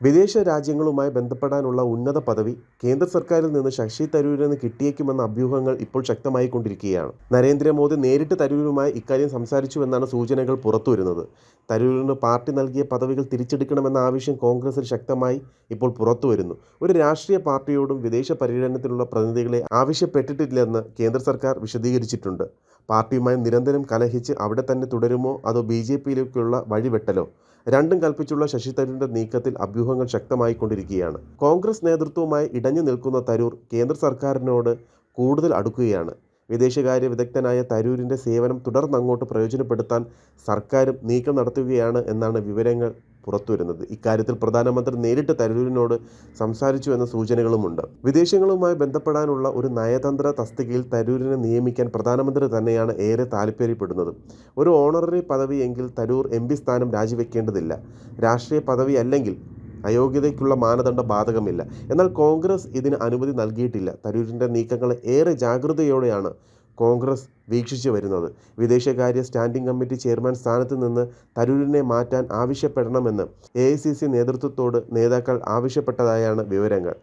വിദേശ രാജ്യങ്ങളുമായി ബന്ധപ്പെടാനുള്ള ഉന്നത പദവി കേന്ദ്ര സർക്കാരിൽ നിന്ന് ശശി തരൂരിന് കിട്ടിയേക്കുമെന്ന അഭ്യൂഹങ്ങൾ ഇപ്പോൾ ശക്തമായി കൊണ്ടിരിക്കുകയാണ് നരേന്ദ്രമോദി നേരിട്ട് തരൂരുമായി ഇക്കാര്യം സംസാരിച്ചുവെന്നാണ് സൂചനകൾ പുറത്തുവരുന്നത്. തരൂരിന് പാർട്ടി നൽകിയ പദവികൾ തിരിച്ചെടുക്കണമെന്ന ആവശ്യം കോൺഗ്രസിൽ ശക്തമായി ഇപ്പോൾ പുറത്തുവരുന്നു. ഒരു രാഷ്ട്രീയ പാർട്ടിയോടും വിദേശ പര്യടനത്തിനുള്ള പ്രതിനിധികളെ ആവശ്യപ്പെട്ടിട്ടില്ലെന്ന് കേന്ദ്ര സർക്കാർ വിശദീകരിച്ചിട്ടുണ്ട്. പാർട്ടിയുമായി നിരന്തരം കലഹിച്ച് അവിടെ തന്നെ തുടരുമോ അതോ ബി ജെ പിയിലേക്കുള്ള വഴിവെട്ടലോ? രണ്ടും കൽപ്പിച്ചുള്ള ശശി തരൂരിന്റെ നീക്കത്തിൽ അഭ്യൂഹങ്ങൾ ശക്തമായിക്കൊണ്ടിരിക്കുകയാണ്. കോൺഗ്രസ് നേതൃത്വവുമായി ഇടഞ്ഞു നിൽക്കുന്ന തരൂർ കേന്ദ്ര സർക്കാരിനോട് കൂടുതൽ അടുക്കുകയാണ്. വിദേശകാര്യ വിദഗ്ധനായ തരൂരിന്റെ സേവനം തുടർന്നങ്ങോട്ട് പ്രയോജനപ്പെടുത്താൻ സർക്കാരും നീക്കം നടത്തുകയാണ് എന്നാണ് വിവരങ്ങൾ പുറത്തുവരുന്നത്. ഇക്കാര്യത്തിൽ പ്രധാനമന്ത്രി നേരിട്ട് തരൂരിനോട് സംസാരിച്ചു എന്ന സൂചനകളുമുണ്ട്. വിദേശങ്ങളുമായി ബന്ധപ്പെടാനുള്ള ഒരു നയതന്ത്ര തസ്തികയിൽ തരൂരിനെ നിയമിക്കാൻ പ്രധാനമന്ത്രി തന്നെയാണ് ഏറെ താല്പര്യപ്പെടുന്നത്. ഒരു ഓണററി പദവി എങ്കിൽ തരൂർ എം പി സ്ഥാനം രാജിവെക്കേണ്ടതില്ല. രാഷ്ട്രീയ പദവി അല്ലെങ്കിൽ അയോഗ്യതയ്ക്കുള്ള മാനദണ്ഡം ബാധകമില്ല. എന്നാൽ കോൺഗ്രസ് ഇതിന് അനുമതി നൽകിയിട്ടില്ല. തരൂരിന്റെ നീക്കങ്ങൾ ഏറെ ജാഗ്രതയോടെയാണ് കോൺഗ്രസ് വീക്ഷിച്ചു വരുന്നത്. വിദേശകാര്യ സ്റ്റാൻഡിംഗ് കമ്മിറ്റി ചെയർമാൻ സ്ഥാനത്ത് നിന്ന് തരൂരിനെ മാറ്റാൻ ആവശ്യപ്പെടണമെന്ന് എ നേതൃത്വത്തോട് നേതാക്കൾ ആവശ്യപ്പെട്ടതായാണ് വിവരങ്ങൾ.